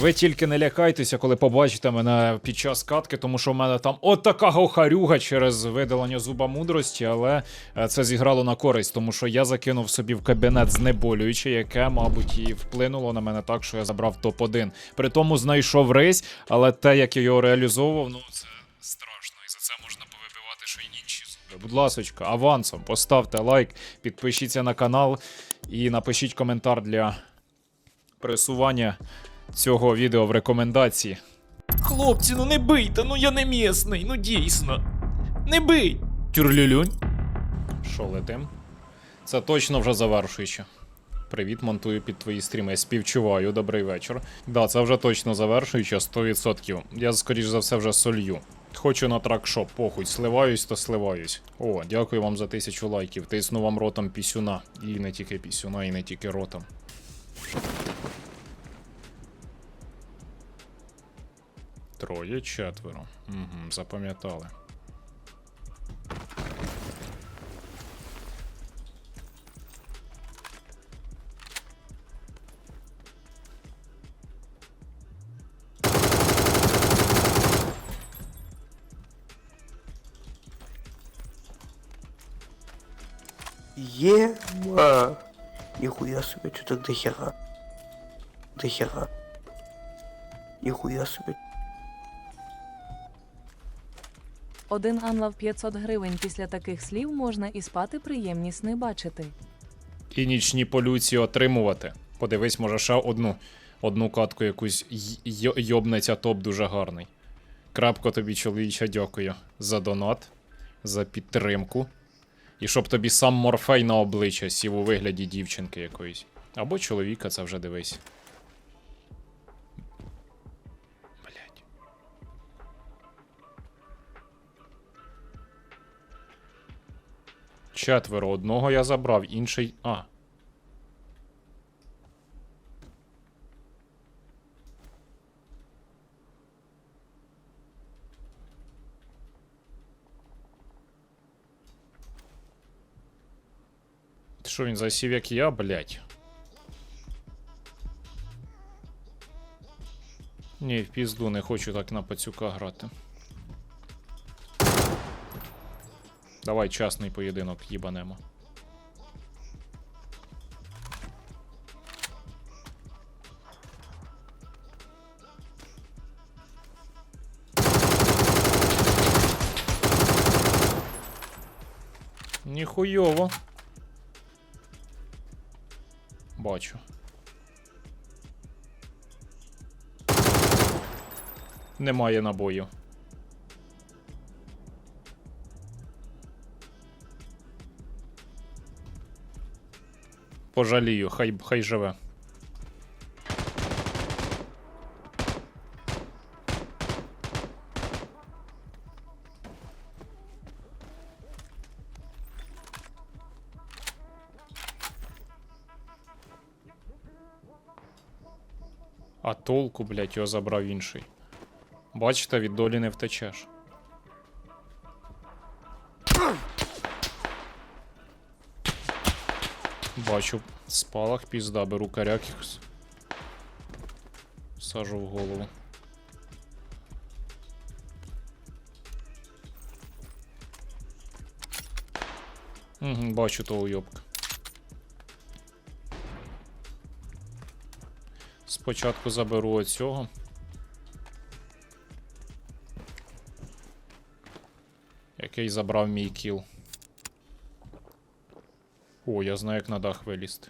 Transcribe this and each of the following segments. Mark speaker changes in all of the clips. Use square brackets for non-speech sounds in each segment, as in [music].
Speaker 1: Ви тільки не лякайтеся, коли побачите мене під час катки, тому що в мене там от така гохарюга через видалення зуба мудрості, але е, це зіграло на користь, тому що я закинув собі в кабінет знеболююче, яке, мабуть, і вплинуло на мене так, що я забрав топ-1. При тому знайшов рейс, але те, як я його реалізовував, ну це страшно, і за це можна повибивати ще й інші зуби. Будь ласочка, авансом поставте лайк, підпишіться на канал і напишіть коментар для пресування цього відео в рекомендації.
Speaker 2: Хлопці, ну не бийте, ну я не місний, ну дійсно. Не бий! Тюрлюлюнь.
Speaker 1: Що летим? Це точно вже завершуюче. Привіт, монтую під твої стріми. Я співчуваю, добрий вечір. Да, це вже точно завершуюче, 100%. Я, скоріш за все, вже солью. Хочу на тракшоп, похуй, сливаюсь, то сливаюсь. О, дякую вам за тисячу лайків. Тисну вам ротом пісюна. І не тільки пісюна, і не тільки ротом. Троє, четверо. Угу, запам'ятали.
Speaker 3: Ема. Нихуя себе, что так дохера. Дохера. Нихуя себе.
Speaker 4: Один анлав 500 гривень після таких слів можна і спати приємні сни бачити.
Speaker 1: і нічні полюції отримувати. Подивись, може, ще одну, одну катку якусь йобнеться топ дуже гарний. Крапко тобі, чоловіче, дякую за донат, за підтримку. І щоб тобі сам морфей на обличчя сів у вигляді дівчинки якоїсь. Або чоловіка, це вже дивись. Четверо. Одного я забрав, інший. А. Що він засів, як я, блять? Ні, в пізду не хочу так на пацюка грати. Давай частний поєдинок їбанемо. Ніхуйово. Бачу. Немає набою. Пожалію, хай, хай живе. А толку, блядь, його забрав інший. Бачите, від долі не втечеш. Бачу спалах, пізда, беру коряк с- Сажу в голову. Угу, бачу того уйобка. Спочатку заберу оцього. Який забрав мій кіл. О, я знаю, як на дах вилізти.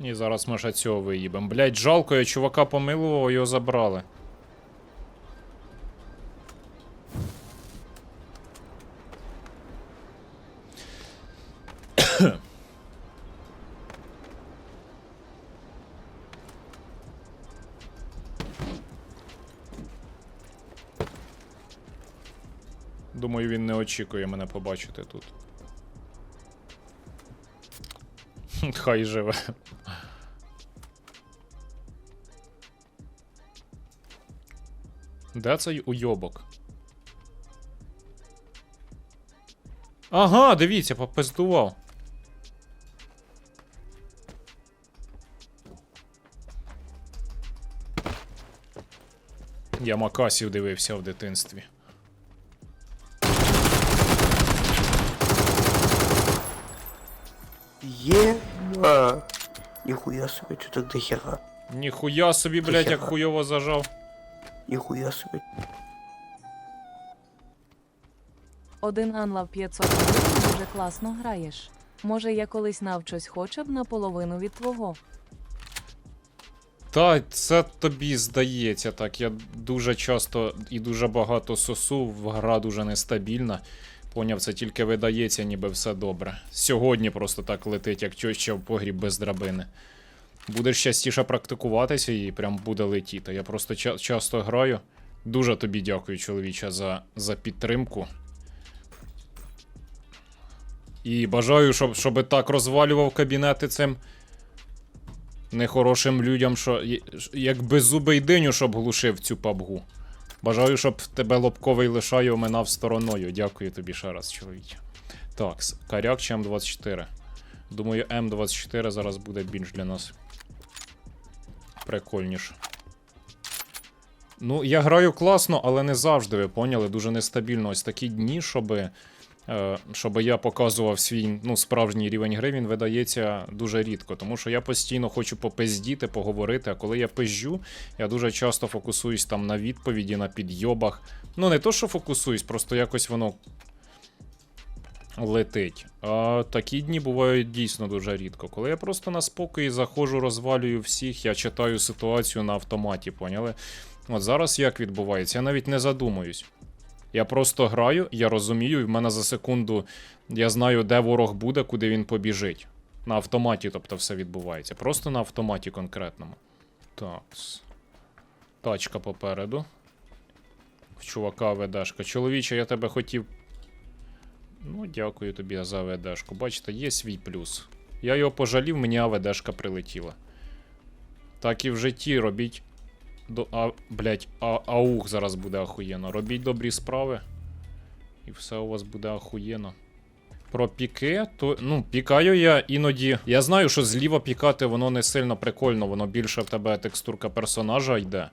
Speaker 1: І зараз ми ще цього виїбем. Блять, жалко, я чувака помилував, його забрали. Думаю, він не очікує мене побачити тут. [laughs] Хай живе. Де цей уйобок? Ага, дивіться, попиздував. Я Макасів дивився в дитинстві.
Speaker 3: Ема. Нихуя себе, что так до хера.
Speaker 1: Ніхуя собі, блядь, як хуйово зажав.
Speaker 3: Нихуя себе.
Speaker 4: Один анлав 500 гривень дуже класно граєш. Може, я колись навчусь хоча б наполовину від твого.
Speaker 1: Та це тобі здається так. Я дуже часто і дуже багато сосу, гра дуже нестабільна. Поняв, це тільки видається, ніби все добре. Сьогодні просто так летить, як тьоща в погріб без драбини. Будеш частіше практикуватися і прям буде летіти. Я просто ча- часто граю. Дуже тобі дякую, чоловіче, за, за підтримку. І бажаю, щоб, щоб так розвалював кабінети цим нехорошим людям, що як беззубий диню, щоб глушив цю пабгу. Бажаю, щоб тебе лобковий лишаю оминав стороною. Дякую тобі ще раз, чоловіче. Так, каряк чи М24. Думаю, М24 зараз буде більш для нас прикольніше. Ну, я граю класно, але не завжди, ви поняли, дуже нестабільно. Ось такі дні, щоби. Е, щоб я показував свій ну, справжній рівень гри, він видається дуже рідко, тому що я постійно хочу попиздіти, поговорити. А коли я пизжу, я дуже часто фокусуюсь там на відповіді, на підйобах. Ну, не то, що фокусуюсь, просто якось воно летить. А такі дні бувають дійсно дуже рідко. Коли я просто на спокої заходжу, розвалюю всіх, я читаю ситуацію на автоматі, поняли? От зараз як відбувається, я навіть не задумуюсь. Я просто граю, я розумію, і в мене за секунду я знаю, де ворог буде, куди він побіжить. На автоматі, тобто, все відбувається. Просто на автоматі конкретному. Так. Тачка попереду. В чувака ведешка. Чоловіче, я тебе хотів. Ну, дякую тобі за ведешку. Бачите, є свій плюс. Я його пожалів, мені АВДшка прилетіла. Так і в житті робіть до, а, блять, а, аух зараз буде ахуєнно. Робіть добрі справи. І все у вас буде ахуєнно. Про піки, то ну, пікаю я іноді. Я знаю, що зліва пікати воно не сильно прикольно, воно більше в тебе текстурка персонажа йде.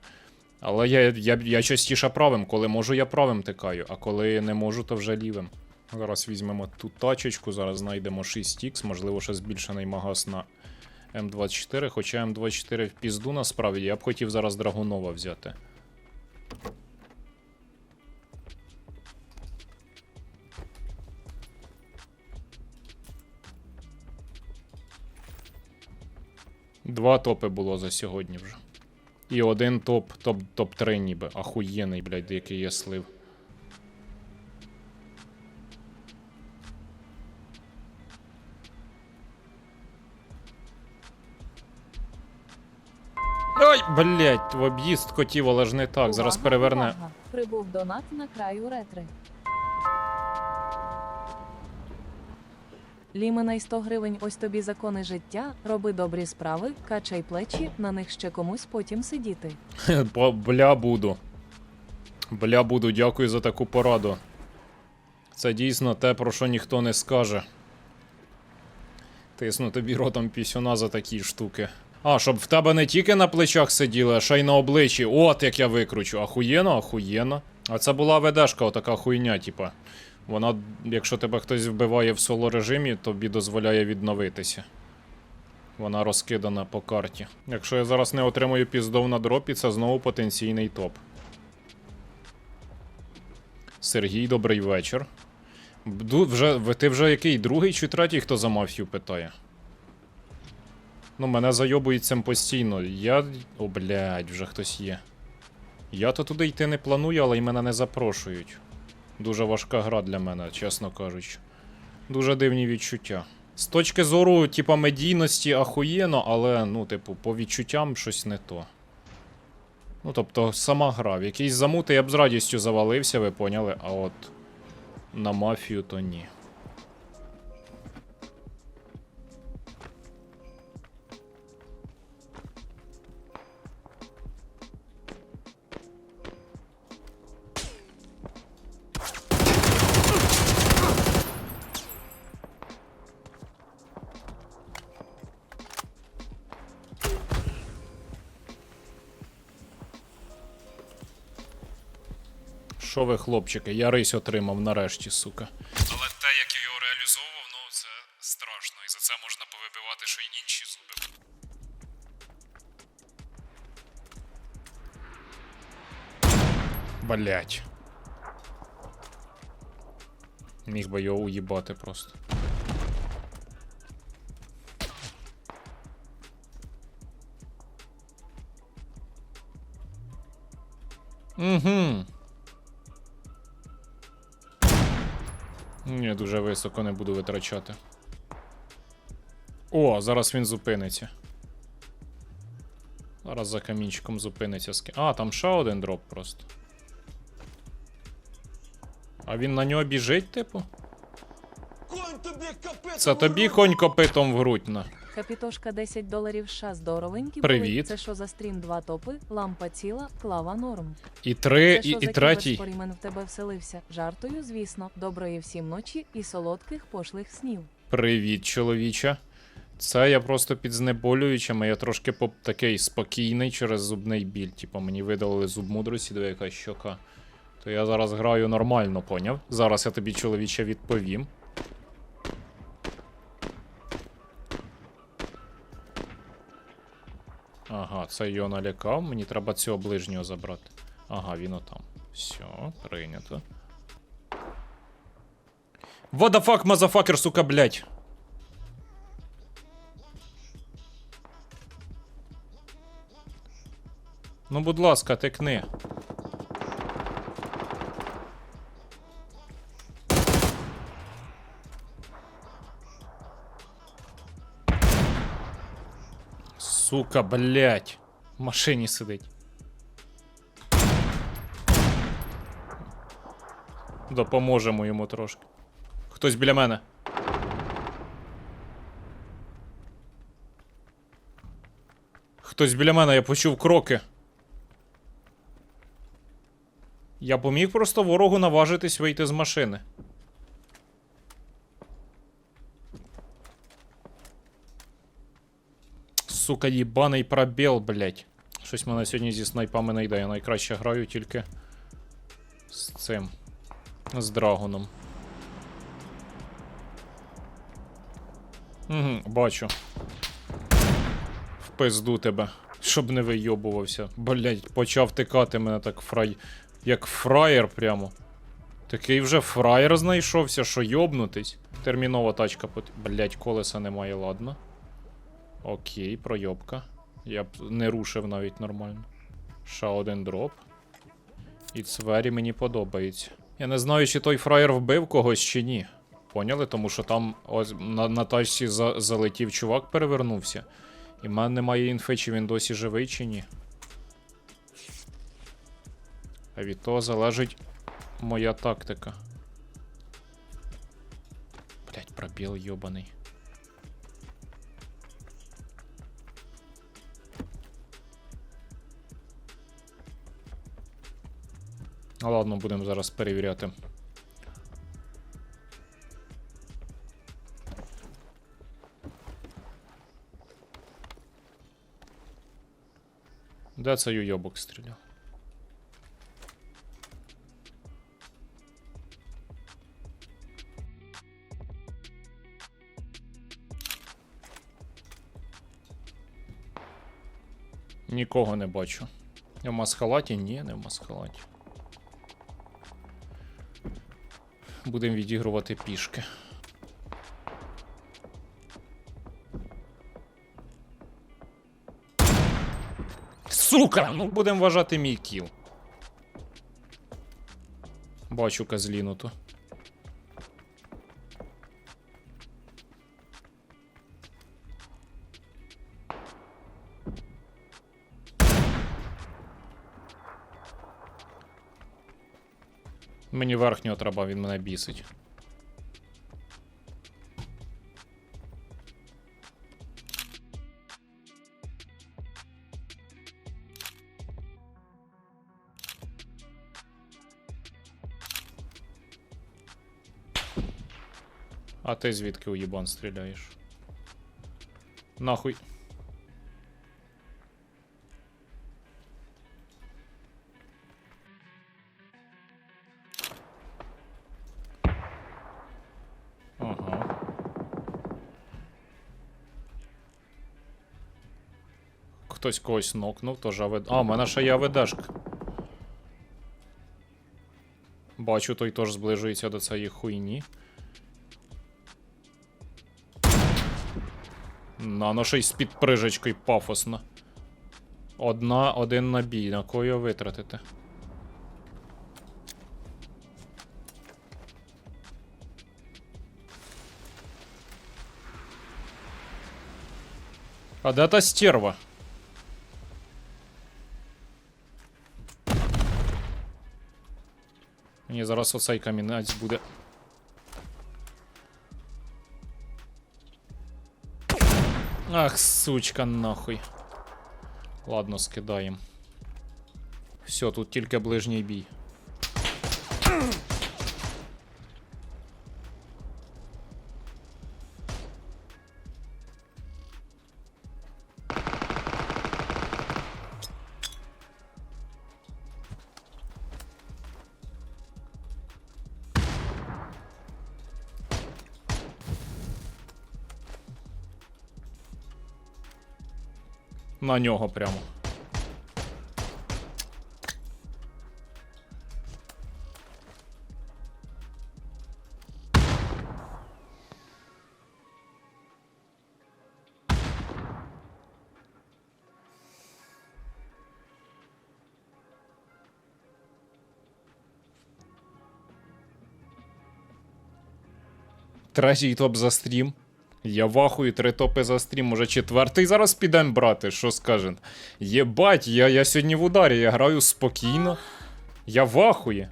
Speaker 1: Але я, я, я частіше правим, коли можу, я правим тикаю, а коли не можу, то вже лівим. Зараз візьмемо ту тачечку, зараз знайдемо 6х, можливо, ще збільшений магаз на М24, хоча М24 в пізду насправді, я б хотів зараз Драгунова взяти. Два топи було за сьогодні вже. І один топ, топ, топ-3 ніби. Ахуєнний, блядь, який я слив. Ой, блядь, в об'їзд котів, але ж не так. Зараз
Speaker 4: Увага,
Speaker 1: переверне.
Speaker 4: увага. Прибув донат на краю ретри. Ліменай 100 гривень, ось тобі закони життя, роби добрі справи, качай плечі, на них ще комусь потім сидіти. [laughs]
Speaker 1: Бо- Бля буду. Бля буду, дякую за таку пораду. Це дійсно те, про що ніхто не скаже. Тисну тобі ротом пісюна за такі штуки. А, щоб в тебе не тільки на плечах сиділи, а ще й на обличчі. От як я викручу. Ахуєно, ахуєно. А це була ведешка, отака хуйня, типа. Вона, якщо тебе хтось вбиває в соло режимі, тобі дозволяє відновитися. Вона розкидана по карті. Якщо я зараз не отримую піздов на дропі, це знову потенційний топ. Сергій, добрий вечір. Вже, ти вже який другий чи третій, хто за мафію питає? Ну, мене зайобують цим постійно. Я. О, блядь, вже хтось є. Я то туди йти не планую, але й мене не запрошують. Дуже важка гра для мене, чесно кажучи. Дуже дивні відчуття. З точки зору, типа, медійності ахуєно, але, ну, типу, по відчуттям щось не то. Ну, тобто, сама гра. В якийсь замути я б з радістю завалився, ви поняли, а от на мафію то ні. Що ви, хлопчики, я рись отримав нарешті, сука. Але те, як я його реалізовував, ну це страшно. І за це можна повибивати ще й інші зуби. Блять. Міг би його уїбати просто. Угу. Ні, дуже високо не буду витрачати. О, зараз він зупиниться. Зараз за камінчиком зупиниться. А, там ще один дроп просто. А він на нього біжить, типу? Це тобі конь копитом в грудь на.
Speaker 4: Капітошка 10 доларів США здоровенькі.
Speaker 1: Привіт.
Speaker 4: були. Це що за стрім два топи, лампа ціла, клава норм.
Speaker 1: І три,
Speaker 4: Це
Speaker 1: і,
Speaker 4: що
Speaker 1: і
Speaker 4: за
Speaker 1: третій.
Speaker 4: кіберспорімен в тебе вселився? Жартую, звісно. Доброї всім ночі і солодких пошлих снів.
Speaker 1: Привіт, чоловіче. Це я просто під знеболюючими, я трошки поп такий спокійний через зубний біль. Типу мені видалили зуб мудрості, диви яка щока. То я зараз граю нормально, поняв? Зараз я тобі, чоловіче, відповім. Ага, це його налякав. Мені треба цього ближнього забрати. Ага, він отам. Все, прийнято. Fuck, мазафакер, сука, блять. Ну, будь ласка, текни. Сука, блять. В машині сидить. Допоможемо йому трошки. Хтось біля мене. Хтось біля мене, я почув кроки. Я поміг просто ворогу наважитись вийти з машини. Сука, їбаний пробіл, блять. Щось мене сьогодні зі снайпами не йде. Я найкраще граю тільки з цим. З драгоном. Угу, бачу. В пизду тебе. Щоб не вийобувався. Блять, почав тикати мене так фрай. Як фраєр прямо. Такий вже фраєр знайшовся, що йобнутись. Термінова тачка. Блять, колеса немає, ладно. Окей, пройобка. Я б не рушив навіть нормально. Ще один дроп. І цвері мені подобається. Я не знаю, чи той фраєр вбив когось чи ні. Поняли? Тому що там ось на, на тачці за, залетів чувак, перевернувся. І в мене немає інфи, чи він досі живий, чи ні. А від того залежить моя тактика. Блять, пробіл йобаний. Ну ладно, будемо зараз перевіряти. Де цей уйобок стріляв? Нікого не бачу. Я в масхалаті? Ні, не в масхалаті. Будемо відігрувати пішки. Сука! Ну будемо вважати мій кіл. Бачу казліну ту. Мені верхнього треба, він мене бісить. А ти звідки уїбан стріляєш? Нахуй. Хтось когось нокнув, тож АВД. А, в мене ще є АВДшка. Бачу, той теж зближується до цієї хуйні. Нано ще й з підприжечкою пафосно. Одна, один набій, на кого його витратити? А де та стерва? Мені зараз оцей камінець буде. Ах, сучка, нахуй. Ладно, скидаємо. Все, тут тільки ближній бій. На нього прямо. Третій топ за стрім. Я вахую, три топи за стрім. Може четвертий зараз підем брати, що скажен? Єбать, я, я сьогодні в ударі, я граю спокійно. Я вахує.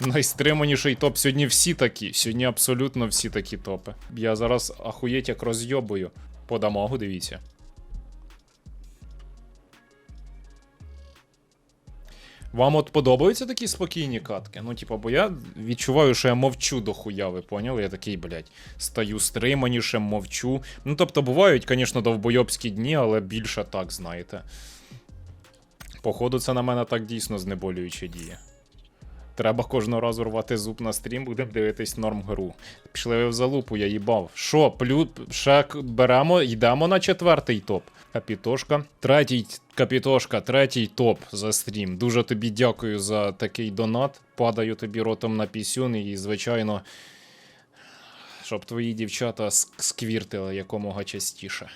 Speaker 1: Найстриманіший топ. Сьогодні всі такі. Сьогодні абсолютно всі такі топи. Я зараз ахуєть як розйобую. По дамагу, дивіться. Вам от подобаються такі спокійні катки? Ну, типа, бо я відчуваю, що я мовчу до хуя, ви поняли? Я такий, блядь, стаю стриманіше, мовчу. Ну, тобто, бувають, звісно, довбойобські дні, але більше так, знаєте. Походу, це на мене так дійсно знеболююче діє. Треба кожного разу рвати зуб на стрім, будемо дивитись норм гру. Пішли ви в залупу, я їбав. Що, плю... ще беремо, йдемо на четвертий топ. Капітошка. Третій капітошка, третій топ за стрім. Дуже тобі дякую за такий донат. Падаю тобі ротом на пісюн і, звичайно, щоб твої дівчата ск- сквіртили якомога частіше.